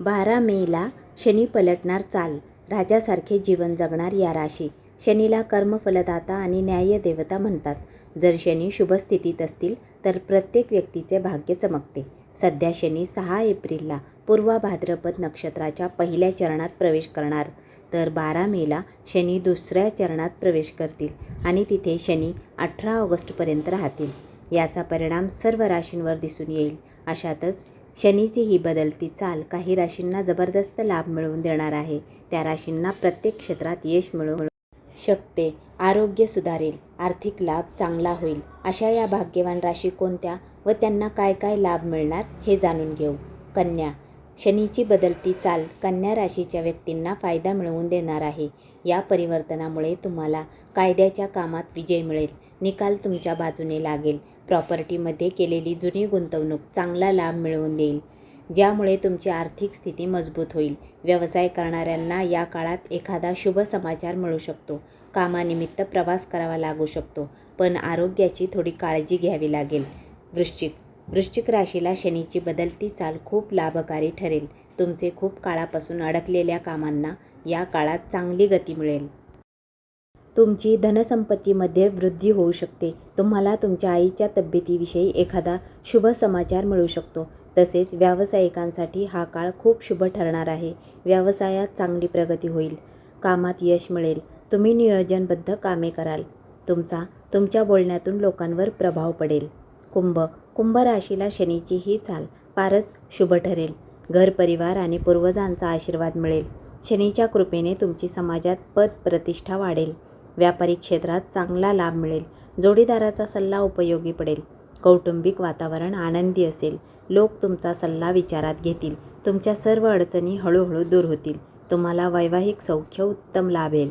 बारा मेला शनी पलटणार चाल. राजासारखे जीवन जगणार या राशी. शनीला कर्मफलदाता आणि न्याय देवता म्हणतात. जर शनी शुभस्थितीत असतील तर प्रत्येक व्यक्तीचे भाग्य चमकते. सध्या शनी सहा एप्रिलला पूर्वा भाद्रपद नक्षत्राच्या पहिल्या चरणात प्रवेश करणार. तर बारा मेला शनी दुसऱ्या चरणात प्रवेश करतील आणि तिथे शनी अठरा ऑगस्टपर्यंत राहतील. याचा परिणाम सर्व राशींवर दिसून येईल. अशातच शनीची ही बदलती चाल काही राशींना जबरदस्त लाभ मिळवून देणार आहे. त्या राशींना प्रत्येक क्षेत्रात यश मिळवू शकते. आरोग्य सुधारेल. आर्थिक लाभ चांगला होईल. अशा या भाग्यवान राशी कोणत्या व त्यांना काय काय लाभ मिळणार हे जाणून घेऊ. कन्या शनीची बदलती चाल कन्या राशीच्या व्यक्तींना फायदा मिळवून देणार आहे. या परिवर्तनामुळे तुम्हाला कायद्याच्या कामात विजय मिळेल. निकाल तुमच्या बाजूने लागेल. प्रॉपर्टीमध्ये केलेली जुनी गुंतवणूक चांगला लाभ मिळवून देईल. ज्यामुळे तुमची आर्थिक स्थिती मजबूत होईल. व्यवसाय करणाऱ्यांना या काळात एखादा शुभ समाचार मिळू शकतो. कामानिमित्त प्रवास करावा लागू शकतो. पण आरोग्याची थोडी काळजी घ्यावी लागेल. वृश्चिक वृश्चिक राशीला शनीची बदलती चाल खूप लाभकारी ठरेल. तुमचे खूप काळापासून अडकलेल्या कामांना या काळात चांगली गती मिळेल. तुमची धनसंपत्तीमध्ये वृद्धी होऊ शकते. तुम्हाला तुमच्या आईच्या तब्येतीविषयी एखादा शुभ समाचार मिळू शकतो. तसेच व्यावसायिकांसाठी हा काळ खूप शुभ ठरणार आहे. व्यवसायात चांगली प्रगती होईल. कामात यश मिळेल. तुम्ही नियोजनबद्ध कामे कराल. तुमचा तुमच्या बोलण्यातून लोकांवर प्रभाव पडेल. कुंभ कुंभ राशीला शनीची ही चाल फारच शुभ ठरेल. घर परिवार आणि पूर्वजांचा आशीर्वाद मिळेल. शनीच्या कृपेने तुमची समाजात पद प्रतिष्ठा वाढेल. व्यापारी क्षेत्रात चांगला लाभ मिळेल. जोडीदाराचा सल्ला उपयोगी पडेल. कौटुंबिक वातावरण आनंदी असेल. लोक तुमचा सल्ला विचारात घेतील. तुमच्या सर्व अडचणी हळूहळू दूर होतील. तुम्हाला वैवाहिक सौख्य उत्तम लाभेल.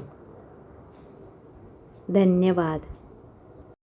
धन्यवाद.